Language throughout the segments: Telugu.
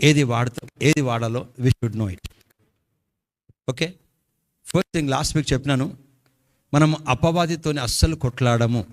ఏది వాడతాం ఏది వాడాలో we should know it okay first thing last week చెప్పినాను మనం అపవాదితోని అస్సలు కొట్లాడము.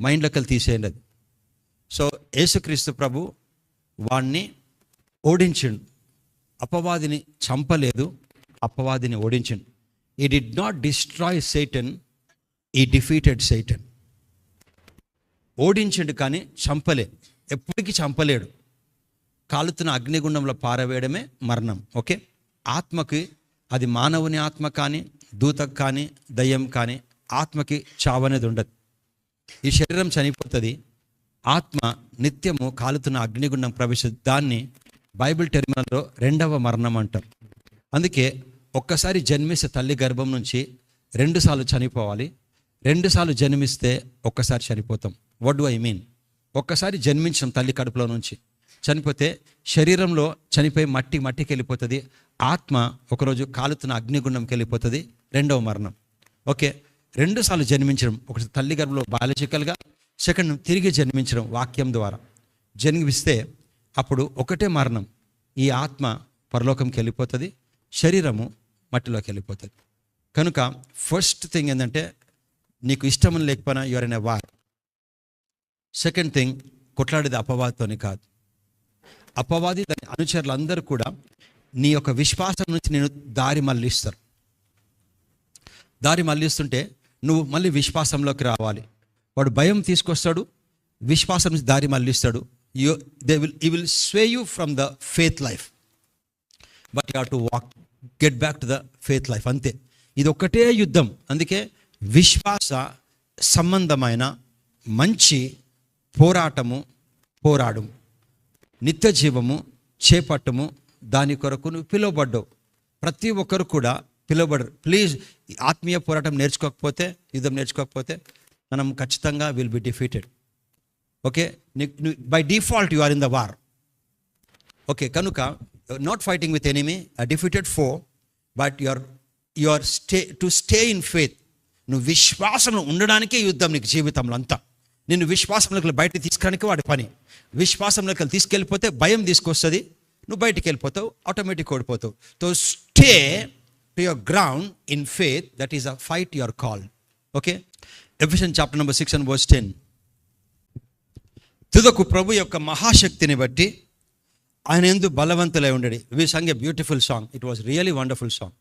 మైండ్లోకి వెళ్ళి తీసేయండి అది. సో యేసుక్రీస్తు ప్రభు వాణ్ణి ఓడించిండు. అపవాదిని చంపలేదు అపవాదిని ఓడించిండు. He did not destroy Satan he defeated Satan ఓడించిండు కానీ చంపలే ఎప్పటికీ చంపలేడు. కాలుతున్న అగ్నిగుండంలో పారవేయడమే మరణం ఓకే? ఆత్మకి అది మానవుని ఆత్మ కానీ దూతకు కానీ దయ్యం కానీ ఆత్మకి చావనేది ఉండదు. ఈ శరీరం చనిపోతుంది ఆత్మ నిత్యము కాలుతున్న అగ్నిగుండం ప్రవేశ దాన్ని బైబిల్ టెర్మినల్లో రెండవ మరణం అంటారు. అందుకే ఒక్కసారి జన్మిస్తే తల్లి గర్భం నుంచి రెండుసార్లు చనిపోవాలి. రెండుసార్లు జన్మిస్తే ఒక్కసారి చనిపోతాం. వడ్ ఐ మీన్ ఒక్కసారి జన్మించాం తల్లి కడుపులో నుంచి. చనిపోతే శరీరంలో చనిపోయి మట్టి మట్టికి వెళ్ళిపోతుంది ఆత్మ ఒకరోజు కాలుతున్న అగ్నిగుండంకి వెళ్ళిపోతుంది. రెండవ మరణం. ఓకే రెండుసార్లు జన్మించడం. ఒకటి తల్లి గర్భంలో బయాలజికల్గా సెకండ్ తిరిగి జన్మించడం వాక్యం ద్వారా. జన్మిస్తే అప్పుడు ఒకటే మరణం. ఈ ఆత్మ పరలోకంకి వెళ్ళిపోతుంది శరీరము మట్టిలోకి వెళ్ళిపోతుంది. కనుక ఫస్ట్ థింగ్ ఏంటంటే నీకు ఇష్టం లేకపోయినా you're in a war second thing కొట్లాడేది అపవాదితోని కాదు. అపవాది దాని అనుచరులు అందరూ కూడా నీ యొక్క విశ్వాసం నుంచి నేను దారి మళ్ళిస్తారు. దారి మళ్ళిస్తుంటే నువ్వు మళ్ళీ విశ్వాసంలోకి రావాలి. వాడు భయం తీసుకొస్తాడు విశ్వాసం నుంచి దారి మళ్ళిస్తాడు. You they will he will sway you from the faith life but you to walk get back to the faith life అంతే. ఇది ఒక్కటే యుద్ధం. అందుకే విశ్వాస సంబంధమైన మంచి పోరాటము పోరాడము. నిత్య జీవము చేపట్టము దాని కొరకు నువ్వు పిలువబడ్డావు. ప్రతి ఒక్కరు కూడా పిలువబడరు. ప్లీజ్ ఆత్మీయ పోరాటం నేర్చుకోకపోతే యుద్ధం నేర్చుకోకపోతే మనం ఖచ్చితంగా will be defeated okay by default you are in the war okay కనుక not fighting with enemy a defeated foe but you are you are stay to stay in faith నువ్వు విశ్వాసం ఉండడానికే యుద్ధం నీకు జీవితంలో అంతా. నిన్ను విశ్వాసంలోకి బయట తీసుకురానికి వాడి పని. విశ్వాసంలోకి వెళ్ళి తీసుకెళ్ళిపోతే భయం తీసుకొస్తుంది. నువ్వు బయటికి వెళ్ళిపోతావు automatic ఓడిపోతావు. To stay to your ground in faith that is a fight your call okay Ephesians chapter number six and verse ten తుదకు ప్రభు యొక్క మహాశక్తిని బట్టి ఆయన ఎందు బలవంతులై ఉండడి. We sung a beautiful song it was really wonderful song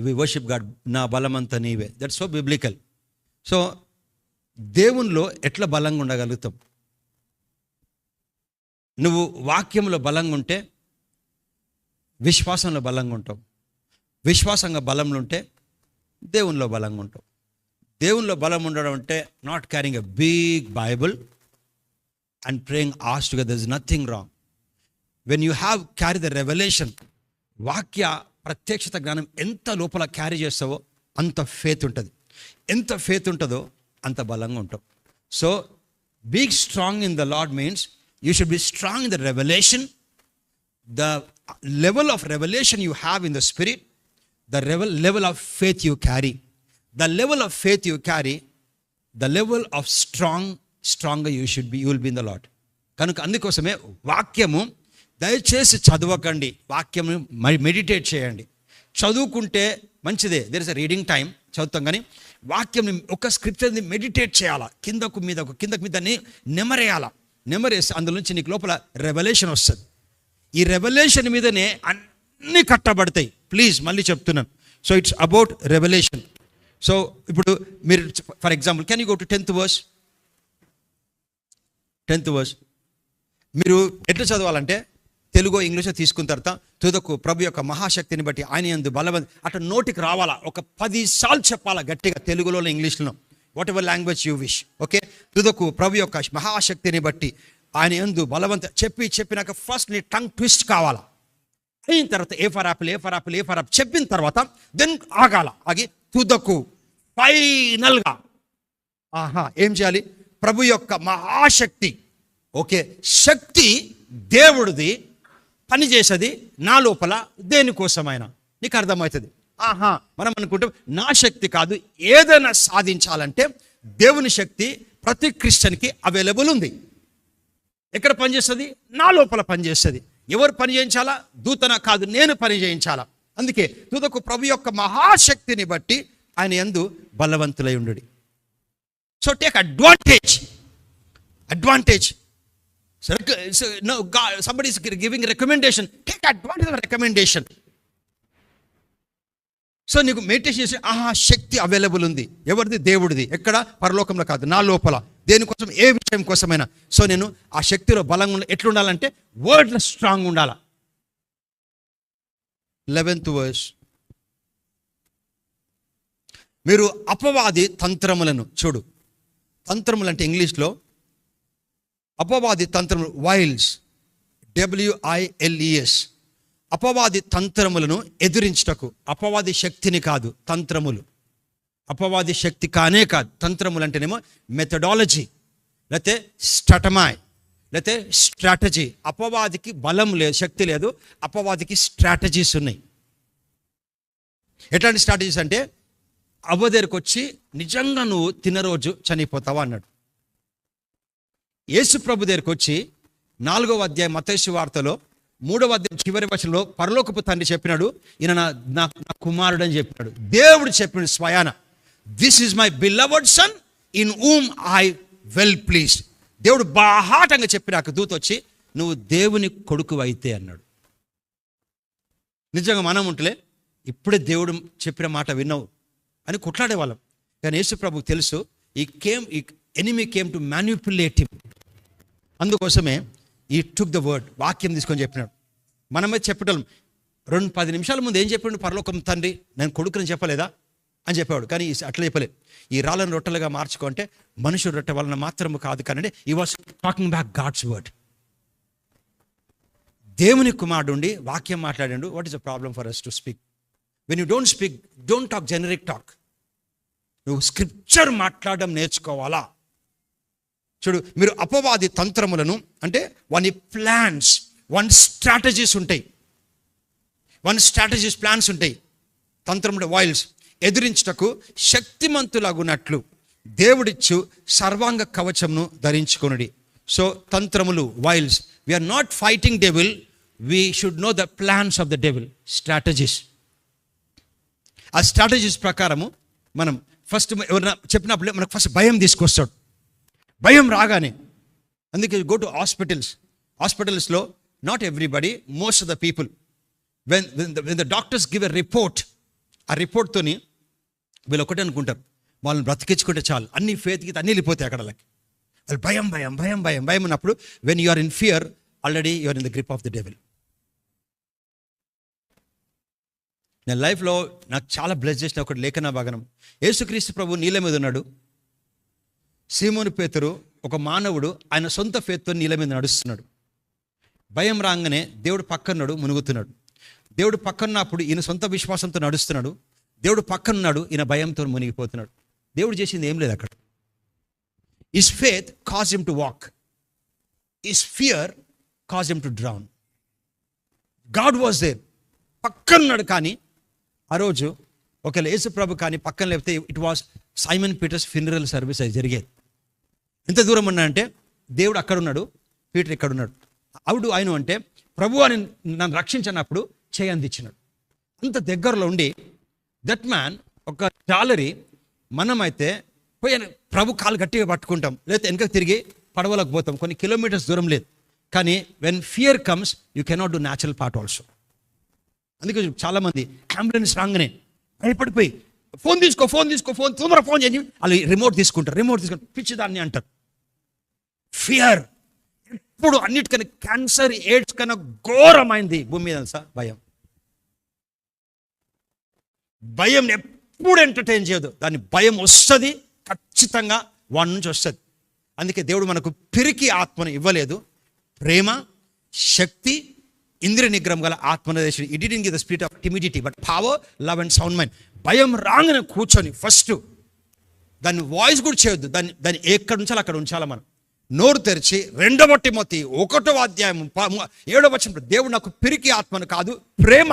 we worship God నా బలమంతా నీవే. దట్ సో బిబ్లికల్ సో దేవునిలో ఎట్లా బలంగా ఉండగలుగుతాం? నువ్వు వాక్యంలో బలంగా ఉంటే విశ్వాసంలో బలంగా ఉంటావు. విశ్వాసంగా బలంలో ఉంటే దేవునిలో బలంగా ఉంటావు. దేవునిలో బలం ఉండడం అంటే not carrying a big Bible and praying ask together is nothing wrong when you have carry the revelation వాక్య ప్రత్యక్షత జ్ఞానం ఎంత లోపల క్యారీ చేస్తావో అంత ఫేత్ ఉంటుంది. ఎంత ఫేత్ ఉంటుందో అంత బలంగా ఉంటాం so big strong in the Lord means you should be strong in the revelation the level of revelation you have in the spirit the revel level of faith you carry the level of faith you carry the level of strong strong you should be you will be in the Lord కనుక అందుకోసమే వాక్యము దయచేసి చదవకండి. వాక్యము మెడిటేట్ చేయండి. చదువుకుంటే మంచిదే. There is a reading time చదువుతాం కానీ వాక్యం ఒక స్క్రిప్చర్ని మెడిటేట్ చేయాలా? కిందకు మీదకు కిందకు మీదని నెమరేయాలా? నెమరేసి అందులో నుంచి నీకు లోపల రెవల్యూషన్ వస్తుంది. ఈ రెవల్యూషన్ మీదనే అన్నీ కట్టబడతాయి. ప్లీజ్ మళ్ళీ చెప్తున్నాను. So it's about revelation so ఇప్పుడు మీరు for example can you go to tenth verse tenth verse మీరు ఎట్లా చదవాలంటే తెలుగు ఇంగ్లీషో తీసుకున్న తర్వాత తుదకు ప్రభు యొక్క మహాశక్తిని బట్టి ఆయన ఎందు బలవంత అటు నోటికి రావాలా? ఒక పది సార్లు చెప్పాలా గట్టిగా తెలుగులో ఇంగ్లీష్లో whatever language you wish okay తుదకు ప్రభు యొక్క మహాశక్తిని బట్టి ఆయన ఎందు బలవంత చెప్పి చెప్పినాక ఫస్ట్ నీ టంగ్ ట్విస్ట్ కావాలా? అయిన తర్వాత A for apple A for apple A for apple చెప్పిన తర్వాత దెన్ ఆగాల? ఆగి తుదకు ఫైనల్గా ఆహా ఏం చేయాలి? ప్రభు యొక్క మహాశక్తి ఓకే శక్తి దేవుడిది పని చేసేది నా లోపల దేనికోసమైనా నీకు అర్థమవుతుంది? ఆహా. మనం అనుకుంటాం నా శక్తి కాదు ఏదైనా సాధించాలంటే దేవుని శక్తి ప్రతి క్రిస్టియన్కి అవైలబుల్ ఉంది. ఎక్కడ పనిచేస్తుంది నా లోపల పనిచేస్తుంది ఎవరు పని చేయించాలా? దూతన కాదు నేను పని చేయించాలా? అందుకే దూతకు ప్రభు యొక్క మహాశక్తిని బట్టి ఆయన ఎందు బలవంతులై ఉండు so take advantage advantage somebody giving recommendation take advantage of recommendation so నీకు మెడిటేషన్ చేసి ఆహా శక్తి అవైలబుల్ ఉంది. ఎవరిది? దేవుడిది. ఎక్కడ? పరలోకంలో కాదు. నా లోపల. దేనికోసం ఏ విషయం కోసమైనా. సో నేను ఆ శక్తిలో బలంగా ఉండ ఎట్లుండాలంటే వర్డ్లో స్ట్రాంగ్ ఉండాల. లెవెన్త్ వర్స్ మీరు అపవాది తంత్రములను చూడు. తంత్రములు అంటే ఇంగ్లీష్లో అపవాది తంత్రములు వైల్స్ డబ్ల్యూఐఎల్ఈఎస్ అపవాది తంత్రములను ఎదిరించుటకు అపవాది శక్తిని కాదు తంత్రములు. అపవాది శక్తి కానే కాదు తంత్రములు అంటేనేమో మెథడాలజీ లేకపోతే స్టటమాయ్ లేకపోతే స్ట్రాటజీ అపవాదికి బలం లేదు శక్తి లేదు అపవాదికి స్ట్రాటజీస్ ఉన్నాయి. ఎట్లాంటి స్ట్రాటజీస్ అంటే అవ్వ దగ్గరకు వచ్చి నిజంగా నువ్వు తిన్న రోజు చనిపోతావా? అన్నాడు. యేసు ప్రభు దగ్గరకు వచ్చి నాలుగవ అధ్యాయం మతేసు వార్తలో మూడవ అధ్యాయం చివరి వచనంలో పరలోకపు తండ్రి చెప్పినాడు ఈయన నా నా కుమారుడు అని చెప్పినాడు. దేవుడు చెప్పిన స్వయాన this is my beloved son in whom I well pleased దేవుడు బాహాటంగా చెప్పినాక దూత వచ్చి నువ్వు దేవుని కొడుకు అయితే అన్నాడు. నిజంగా మనం ఉంటలే ఇప్పుడే దేవుడు చెప్పిన మాట విన్నావు అని కొట్లాడేవాళ్ళం. కానీ యేసు ప్రభుకు తెలుసు he came enemy came to manipulate him అందుకోసమే ఈ టుక్ ద వర్డ్ వాక్యం తీసుకొని చెప్పినాడు. మనమే చెప్పటం. రెండు పది నిమిషాల ముందు ఏం చెప్పాడు? పరలోకం తండ్రి నేను కొడుకుని చెప్పలేదా? అని చెప్పాడు కానీ అట్లా చెప్పలేదు. ఈ రాళ్ళను రొట్టెలుగా మార్చుకుంటే మనుషుల రొట్టె వలన మాత్రం కాదు కానీ ఈ was talking back God's word దేవుని కుమారుడు ఉండి వాక్యం మాట్లాడాడు. What is a problem for us to speak when you don't speak don't talk generic talk నువ్వు స్క్రిప్చర్ మాట్లాడడం నేర్చుకోవాలా? చూడు మీరు అపవాది తంత్రములను అంటే వాని ప్లాన్స్ వన్ స్ట్రాటజీస్ ఉంటాయి. వన్ స్ట్రాటజీస్ ప్లాన్స్ ఉంటాయి. తంత్రముడు వాయిల్స్ ఎదిరించుటకు శక్తిమంతులగునట్లు దేవుడిచ్చు సర్వాంగ కవచమును ధరించుకొనుడి. So తంత్రములు wiles we're not fighting devil we should know the plans of the devil strategies ఆ స్ట్రాటజీస్ ప్రకారము మనం ఫస్ట్ ఎవరైనా చెప్పినప్పుడు మనకు ఫస్ట్ భయం తీసుకొస్తాడు. భయం రాగానే. అందుకే గో టు హాస్పిటల్స్ హాస్పిటల్స్లో not everybody most of the people when when the doctors give a report ఆ రిపోర్ట్తోని వీళ్ళు ఒకటే అనుకుంటారు. వాళ్ళని బ్రతికించుకుంటే చాలు. అన్ని ఫేత్ గీత అన్ని వెళ్ళిపోతాయి అక్కడ వాళ్ళు భయం భయం భయం భయం భయం ఉన్నప్పుడు when you are in fear already you are in the grip of the devil నేను లైఫ్లో నాకు చాలా బ్లెస్ చేసిన ఒకటి లేఖన భాగనం యేసుక్రీస్తు ప్రభు నీళ్ళ మీద ఉన్నాడు. సీమోని పేతురు ఒక మానవుడు ఆయన సొంత ఫేత్తో నీళ్ళ మీద నడుస్తున్నాడు. భయం రాగానే దేవుడు పక్కన్నాడు మునుగుతున్నాడు. దేవుడు పక్కన్నప్పుడు ఈయన సొంత విశ్వాసంతో నడుస్తున్నాడు. దేవుడు పక్కనున్నాడు ఈయన భయంతో మునిగిపోతున్నాడు. దేవుడు చేసింది ఏం లేదు అక్కడ. Is faith cause him to walk is fear cause him to drown God was there పక్కనున్నాడు కానీ ఆ రోజు ఒకవేళ యేసు ప్రభు కానీ పక్కన లేకపోతే it was Simon Peter's funeral service అది జరిగేది. ఎంత దూరం ఉన్నా అంటే దేవుడు అక్కడ ఉన్నాడు పీటర్ ఇక్కడున్నాడు. అవుడు ఆయన అంటే ప్రభు అని నన్ను రక్షించినప్పుడు చేయందిచ్చినాడు అంత దగ్గరలో ఉండి దట్ మ్యాన్ ఒక జాలరీ మనమైతే పోయి ప్రభు కాలు గట్టిగా పట్టుకుంటాం. లేకపోతే వెనక తిరిగి పడవలకు పోతాం. కొన్ని కిలోమీటర్స్ దూరం లేదు. కానీ when fear comes you cannot do natural part also అందుకే చాలామంది అంబులెన్స్ రాగానే భయపడిపోయి ఫోన్ తీసుకో ఫోన్ తీసుకో ఫోన్ తొందర ఫోన్ చేయండి వాళ్ళు రిమోట్ తీసుకుంటారు రిమోట్ తీసుకుంటారు. పిచ్చిదాన్ని అంటారు. ఫియర్ ఎప్పుడు అన్నిటికన్నా క్యాన్సర్ ఎయిడ్స్ కన్నా ఘోరమైంది భూమి మీద తెలుసా? భయం. భయం ఎప్పుడు ఎంటర్టైన్ చేయదు. దాని భయం వస్తుంది ఖచ్చితంగా వాడి నుంచి వస్తుంది. అందుకే దేవుడు మనకు పిరికి ఆత్మను ఇవ్వలేదు. ప్రేమ శక్తి ఇంద్రియ నిగ్రహం గల ఆత్మనదేశం it in the spirit of timidity but power love and sound mind భయం రాగానే కూర్చొని ఫస్ట్ దాన్ని వాయిస్ కూడా చేయొద్దు. దాన్ని దాన్ని ఎక్కడ ఉంచాలి అక్కడ ఉంచాలి మనం. నోరు తెరిచి రెండవ తిమోతి ఒకటో అధ్యాయం ఏడవ వచ్చిన దేవుడు నాకు పిరికి ఆత్మను కాదు ప్రేమ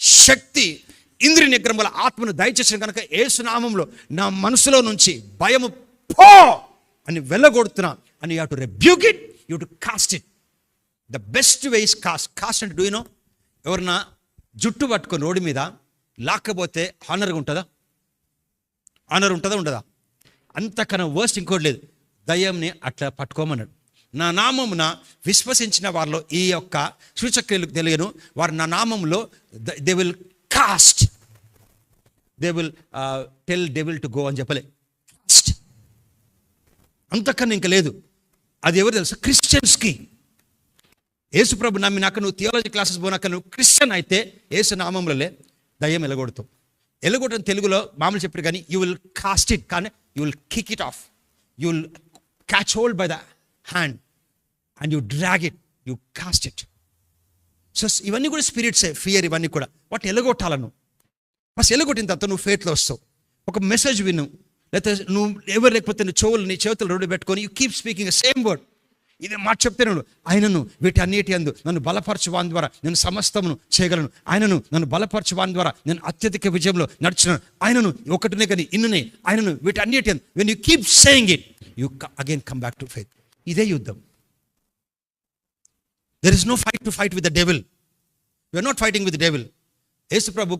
శక్తి ఇంద్రి నిగ్రహముల ఆత్మను దయచేసిన కనుక ఏసునామంలో నా మనసులో నుంచి భయము పో అని వెళ్ళగొడుతున్నా అని you to rebuke it you to cast it the best way is cast cast అంటే డూ నో ఎవరన్నా జుట్టు పట్టుకొని రోడ్డు మీద లాక్కపోతే హానర్గా ఉంటుందా? ఆనర్ ఉంటుందా? ఉండదా? అంతకన్నా వర్స్ట్ ఇంకోటి లేదు. దయ్యంని అట్లా పట్టుకోమన్నాడు. నా నామమున విశ్వసించిన వారిలో ఈ యొక్క సూచక్రియలు తెలియను. వారు నా నామంలో they will cast they will tell devil to go అని చెప్పలే. కాస్ట్ అంతకన్నా ఇంకా లేదు. అది ఎవరు తెలుసు? క్రిస్టియన్స్కి యేసుప్రభు నమ్మినాక నువ్వు థియాలజీ క్లాసెస్ పోనాక నువ్వు క్రిస్టియన్ అయితే యేసు నామంలోలే దయ్యం ఎలగొడతావు ఎలగొట్టడం తెలుగులో మామూలు చెప్పారు కానీ యూ విల్ కాస్ట్ ఇట్ కానీ you will kick it off you will catch hold by the hand and you drag it you cast it so ఇవన్నీ కూడా స్పిరిట్సే ఫియర్ ఇవన్నీ కూడా. వాటి ఎలగొట్టాలను. ఫస్ట్ ఎలగొట్టిన తర్వాత నువ్వు ఫేట్లో వస్తావు. ఒక మెసేజ్ విను. లేకపోతే నువ్వు ఎవరు లేకపోతే నువ్వు చెవులు నీ చేతులు రెండు పెట్టుకొని you keep speaking same word ఇది మాట చెప్తే ఆయనను వీటన్నిటి అందు నన్ను బలపరచువాని ద్వారా నేను సమస్తమును చేయగలను. ఆయనను నన్ను బలపరచువాని ద్వారా నేను అత్యధిక విజయంలో నడిచిన ఆయనను ఒకటినే కానీ ఇన్నునే ఆయనను వీటన్నిటి అందు. When you keep saying it you again come back to faith ఇదే యుద్ధం. There is no fight to fight with the devil you are not fighting with devil Yesu Prabhu